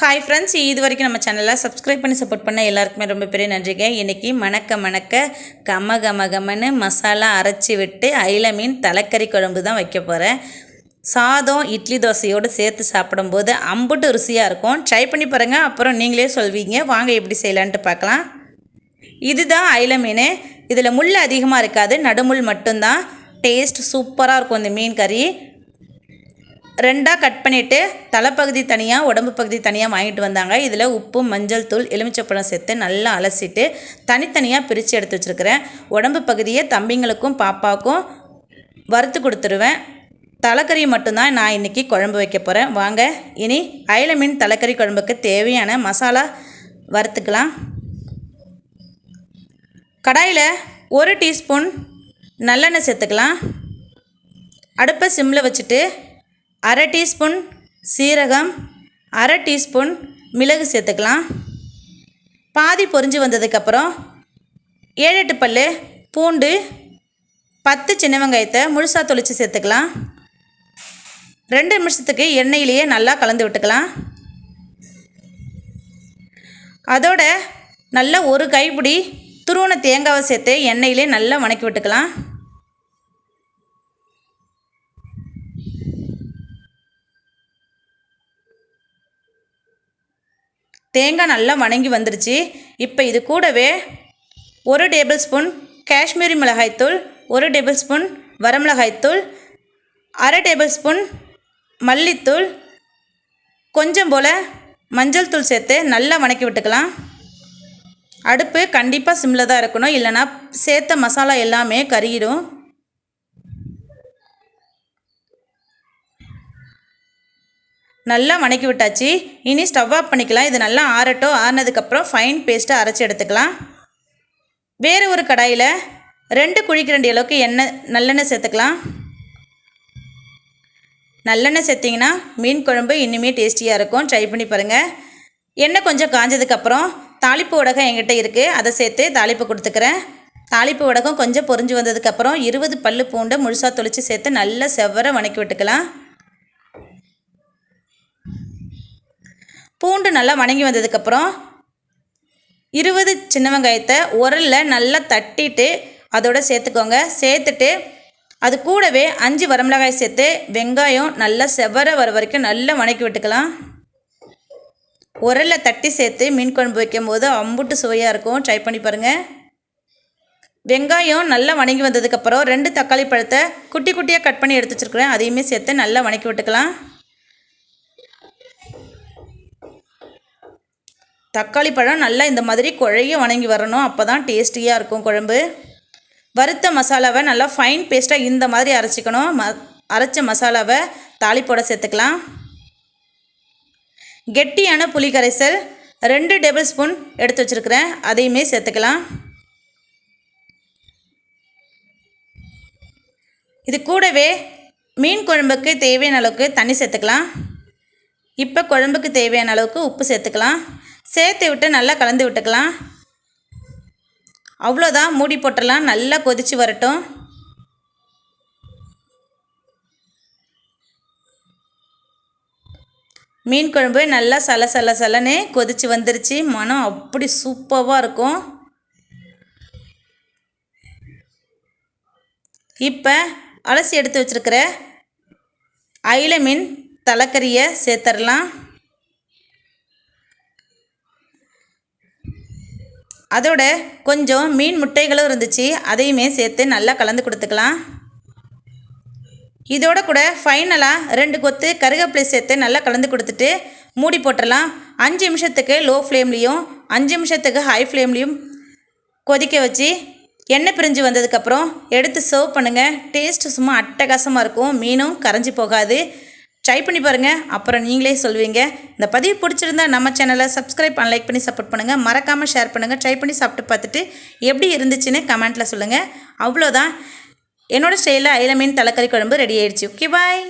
Hi friends இது வரைக்கும் நம்ம சேனலை சப்ஸ்கிரைப் பண்ணி சப்போர்ட் பண்ண எல்லாருக்குமே ரொம்ப பெரிய நன்றிங்க. இன்றைக்கி மணக்க மணக்க கம கம கமன்னு மசாலா அரைச்சி விட்டு அயில மீன் தலைக்கறி குழம்பு தான் வைக்க போகிறேன் சாதம் இட்லி தோசையோடு சேர்த்து சாப்பிடும்போது அம்புட்டு ருசியாக இருக்கும். ட்ரை பண்ணி பாருங்கள் அப்புறம் நீங்களே சொல்வீங்க. வாங்க எப்படி செய்யலான்ட்டு பார்க்கலாம். இதுதான் அயில மீன். இதில் முள் அதிகமாக இருக்காது நடுமுள் மட்டும்தான். டேஸ்ட் சூப்பராக இருக்கும் இந்த மீன் கறி. ரெண்டாக கட் பண்ணிவிட்டு தலைப்பகுதி தனியாக உடம்பு பகுதி தனியாக வாங்கிட்டு வந்தாங்க. இதில் உப்பு மஞ்சள் தூள் எலுமிச்சப்பழம் சேர்த்து நல்லா அலசிட்டு தனித்தனியாக பிரித்து எடுத்து வச்சுருக்கிறேன். உடம்பு பகுதியை தம்பிங்களுக்கும் பாப்பாவுக்கும் வறுத்து கொடுத்துருவேன். தலைக்கறி மட்டும்தான் நான் இன்றைக்கி குழம்பு வைக்க போகிறேன் வாங்க இனி அயல மீன் தலைக்கறி குழம்புக்கு தேவையான மசாலா வறுத்துக்கலாம். கடாயில் ஒரு டீஸ்பூன் நல்லெண்ணெய் சேர்த்துக்கலாம். அடுப்பை சிம்மில் வச்சுட்டு அரை டீஸ்பூன் சீரகம் அரை டீஸ்பூன் மிளகு சேர்த்துக்கலாம். பாதி பொரிஞ்சு வந்ததுக்கப்புறம் ஏழு எட்டு பல் பூண்டு பத்து சின்ன வெங்காயத்தை முழுசாக தொளித்து சேர்த்துக்கலாம். ரெண்டு நிமிஷத்துக்கு எண்ணெயிலேயே நல்லா கலந்து விட்டுக்கலாம். அதோட நல்லா ஒரு கைப்பிடி துருவன தேங்காவை சேர்த்து எண்ணெயிலே நல்லா வணக்கி விட்டுக்கலாம். தேங்காய் நல்லா வணங்கி வந்துருச்சு. இப்போ இது கூடவே ஒரு டேபிள் ஸ்பூன் காஷ்மீரி மிளகாய்த்தூள் ஒரு டேபிள் ஸ்பூன் வரமிளகாய்த்தூள் அரை டேபிள் ஸ்பூன் மல்லித்தூள் கொஞ்சம் போல் மஞ்சள் தூள் சேர்த்து நல்லா வணக்கி விட்டுக்கலாம். அடுப்பு கண்டிப்பாக சிம்மில் தான் இருக்கணும். இல்லைனா சேர்த்த மசாலா எல்லாமே கருகிடும். நல்லா வணக்கி விட்டாச்சு. இனி ஸ்டவ் ஆஃப் பண்ணிக்கலாம். இது நல்லா ஆறட்டும். ஆறினதுக்கப்புறம் ஃபைன் பேஸ்ட்டை அரைச்சி எடுத்துக்கலாம். வேறு ஒரு கடாயில் ரெண்டு குழிக்கிரண்டி அளவுக்கு எண்ணெய் நல்லெண்ணெய் சேர்த்துக்கலாம். நல்லெண்ணெய் சேர்த்திங்கன்னா மீன் குழம்பு இன்னுமே டேஸ்டியாக இருக்கும். ட்ரை பண்ணி பாருங்கள் எண்ணெய் கொஞ்சம் காஞ்சதுக்கப்புறம் தாளிப்பு உடகம் என்கிட்ட இருக்குது அதை சேர்த்து தாளிப்பு கொடுத்துக்கிறேன். தாளிப்பு உடகம் கொஞ்சம் பொரிஞ்சு வந்ததுக்கப்புறம் இருபது பல்லு பூண்டை முழுசாக தொளித்து சேர்த்து நல்லா செவ்வர வணக்கி விட்டுக்கலாம். பூண்டு நல்லா வணங்கி வந்ததுக்கப்புறம் இருபது சின்ன வெங்காயத்தை உரலில் நல்லா தட்டிட்டு அதோட சேர்த்துக்கோங்க. சேர்த்துட்டு அது கூடவே அஞ்சு வரமிளகாய் சேர்த்து வெங்காயம் நல்லா செவர வர வரைக்கும் நல்லா வணக்கி விட்டுக்கலாம். உரலில் தட்டி சேர்த்து மீன் குழம்பு வைக்கும்போது அம்புட்டு சுவையாக இருக்கும். ட்ரை பண்ணி பாருங்கள் வெங்காயம் நல்லா வணங்கி வந்ததுக்கப்புறம் ரெண்டு தக்காளி பழத்தை குட்டி குட்டியாக கட் பண்ணி எடுத்து வச்சுருக்குறேன். அதையுமே சேர்த்து நல்லா வணக்கி விட்டுக்கலாம். தக்காளி பழம் நல்லா இந்த மாதிரி குழைய வணங்கி வரணும். அப்போ தான் டேஸ்டியாக இருக்கும் குழம்பு. வறுத்த மசாலாவை நல்லா ஃபைன் பேஸ்ட்டாக இந்த மாதிரி அரைச்சிக்கணும். ம அரைச்ச மசாலாவை தாளிப்போட சேர்த்துக்கலாம். கெட்டியான புளி கரைசல் ரெண்டு டேபிள் ஸ்பூன் எடுத்து வச்சுருக்கிறேன். அதையுமே சேர்த்துக்கலாம். இது கூடவே மீன் குழம்புக்கு தேவையான அளவுக்கு தண்ணி சேர்த்துக்கலாம். இப்போ குழம்புக்கு தேவையான அளவுக்கு உப்பு சேர்த்துக்கலாம். சேர்த்து விட்டு நல்லா கலந்து விட்டுக்கலாம். அவ்வளோதான். மூடி போட்டுடலாம். நல்லா கொதித்து வரட்டும். மீன் குழம்பு நல்லா சல சல சலன்னு கொதித்து வந்துருச்சு. மனம் அப்படி சூப்பராக இருக்கும். இப்போ அலசி எடுத்து வச்சுருக்கிற அயில மீன் தலைக்கறியை சேர்த்துடலாம் அதோட கொஞ்சம் மீன் முட்டைகளும் இருந்துச்சு அதையுமே சேர்த்து நல்லா கலந்து கொடுத்துக்கலாம். இதோட கூட ஃபைனலாக ரெண்டு கொத்து கருவேப்பிலை சேர்த்து நல்லா கலந்து கொடுத்துட்டு மூடி போட்டுடலாம் அஞ்சு நிமிஷத்துக்கு லோ ஃப்ளேம்லேயும் அஞ்சு நிமிஷத்துக்கு ஹை ஃப்ளேம்லேயும் கொதிக்க வச்சு எண்ணெய் பிரிஞ்சு வந்ததுக்கப்புறம் எடுத்து சர்வ் பண்ணுங்கள் டேஸ்ட்டு சும்மா அட்டகாசமாக இருக்கும். மீனும் கரைஞ்சி போகாது. ட்ரை பண்ணி பாருங்கள் அப்புறம் நீங்களே சொல்வீங்க. இந்த பதிவு பிடிச்சிருந்தா நம்ம சேனலை சப்ஸ்கிரைப் பண்ண லைக் பண்ணி சப்போர்ட் பண்ணுங்கள் மறக்காமல் ஷேர் பண்ணுங்கள் ட்ரை பண்ணி சாப்பிட்டு பார்த்துட்டு எப்படி இருந்துச்சுன்னு கமெண்ட்டில் சொல்லுங்கள் அவ்வளோதான் என்னோடய ஸ்டைலில் அயில மீன் தலைக்கறி குழம்பு ரெடி ஆயிடுச்சு. Okay bye